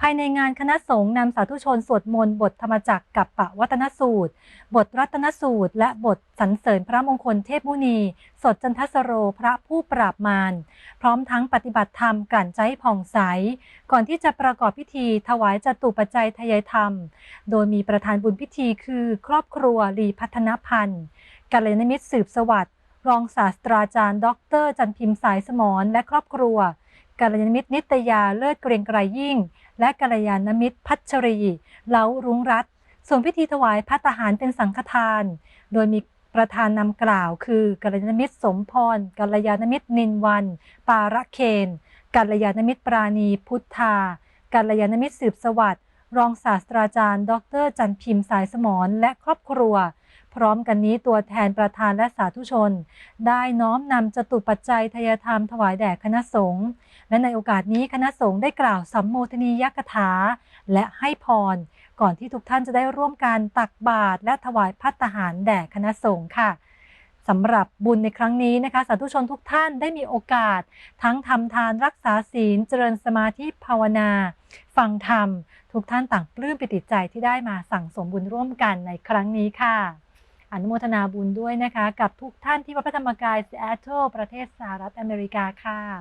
ภายในงานคณะสงฆ์นำสาธุชนสวดมนต์บทธรรมจักรกับปะวัตนสูตร บทรัตนสูตร และบทสรรเสริญพระมงคลเทพมุนี สดจันทสโรพระผู้ปราบมาร พร้อมทั้งปฏิบัติธรรมกลั่นใจผ่องใส ก่อนที่จะประกอบพิธีถวายจตุปัจจัยทยายธรรม โดยมีประธานบุญพิธีคือ ครอบครัวลีพัฒนพันธ์กัลยาณมิตรสืบสวัสดิ์รองศาสตราจารย์ ดร จันพิมพ์สายสมรและครอบครัว กัลยาณมิตรนิตยาเลิศเกรียงไกรยิ่ง และกัลยาณมิตรพัชรีเล้ารุ้งรัตส่วนพิธีถวายพัตตหารเป็นสังฆทาน โดยมีประธานนำกล่าวคือกัลยาณมิตรสมพรกัลยาณมิตรนินวัน ปาระเคนกัลยาณมิตรปราณีพุทธากัลยาณมิตรสืบสวัสดิ์รองศาสตราจารย์ ดร จันพิมพ์สายสมรและครอบครัว พร้อมกันนี้ตัวแทนประธานและสาธุชน ได้น้อมนำจตุปัจจัยทายธรรมถวายแด่คณะสงฆ์และในโอกาสนี้คณะสงฆ์ได้กล่าวสัมโมทนียกถา และให้พร ก่อนที่ทุกท่านจะได้ร่วมกันตักบาตรและถวายพัตหารแด่คณะสงฆ์ค่ะสำหรับบุญในครั้งนี้นะคะสาธุชนทุกท่านได้มีโอกาส ทั้งทำทานรักษาศีล เจริญสมาธิภาวนา ฟังธรรม ทุกท่านต่างปลื้มปิติใจที่ได้มาสั่งสมบุญร่วมกันในครั้งนี้ค่ะ อนุโมทนาบุญด้วยนะคะ กับทุกท่านที่วัดพระธรรมกายซีแอตเทิลประเทศสหรัฐอเมริกาค่ะ